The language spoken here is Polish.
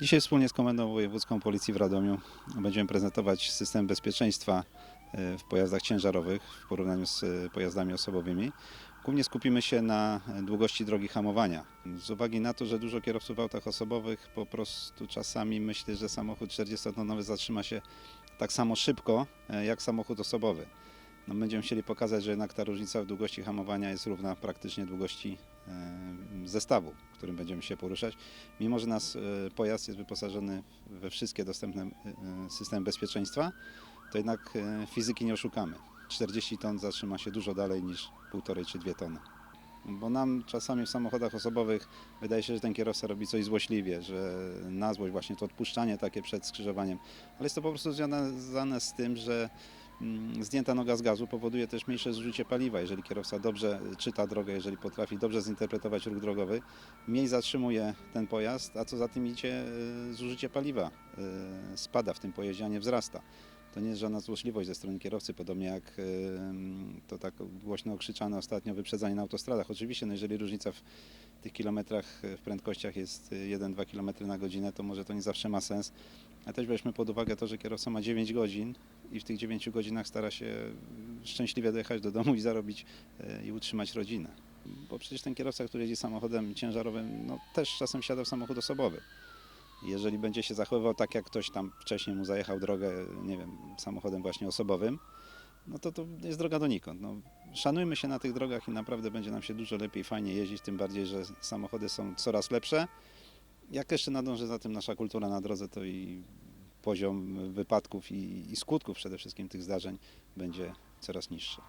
Dzisiaj wspólnie z Komendą Wojewódzką Policji w Radomiu będziemy prezentować system bezpieczeństwa e, w pojazdach ciężarowych w porównaniu z e, pojazdami osobowymi. Głównie skupimy się na e, długości drogi hamowania. Z uwagi na to, że dużo kierowców w autach osobowych po prostu czasami myśli, że samochód 40-tonowy zatrzyma się tak samo szybko jak samochód osobowy. No, będziemy chcieli pokazać, że jednak ta różnica w długości hamowania jest równa praktycznie długości zestawu, którym będziemy się poruszać. Mimo, że nasz e, pojazd jest wyposażony we wszystkie dostępne e, systemy bezpieczeństwa, to jednak e, fizyki nie oszukamy. 40 ton zatrzyma się dużo dalej niż 1,5 czy 2 tony. Bo nam czasami w samochodach osobowych wydaje się, że ten kierowca robi coś złośliwie, że na złość właśnie to odpuszczanie takie przed skrzyżowaniem. Ale jest to po prostu związane z tym, że zdjęta noga z gazu powoduje też mniejsze zużycie paliwa. Jeżeli kierowca dobrze czyta drogę, jeżeli potrafi dobrze zinterpretować ruch drogowy, mniej zatrzymuje ten pojazd, a co za tym idzie, y, zużycie paliwa y, spada w tym pojeździe, a nie wzrasta. To nie jest żadna złośliwość ze strony kierowcy, podobnie jak y, to tak głośno okrzyczane ostatnio wyprzedzanie na autostradach. Oczywiście, no jeżeli różnica w tych kilometrach y, w prędkościach jest y, 1-2 km na godzinę, to może to nie zawsze ma sens. A też weźmy pod uwagę to, że kierowca ma 9 godzin i w tych 9 godzinach stara się szczęśliwie dojechać do domu i zarobić i utrzymać rodzinę. Bo przecież ten kierowca, który jeździ samochodem ciężarowym, no też czasem wsiada w samochód osobowy. Jeżeli będzie się zachowywał tak, jak ktoś tam wcześniej mu zajechał drogę, nie wiem, samochodem właśnie osobowym, no to to jest droga donikąd. No, szanujmy się na tych drogach i naprawdę będzie nam się dużo lepiej, fajnie jeździć, tym bardziej, że samochody są coraz lepsze. Jak jeszcze nadąży za tym nasza kultura na drodze, to i poziom wypadków i, i skutków przede wszystkim tych zdarzeń będzie coraz niższy.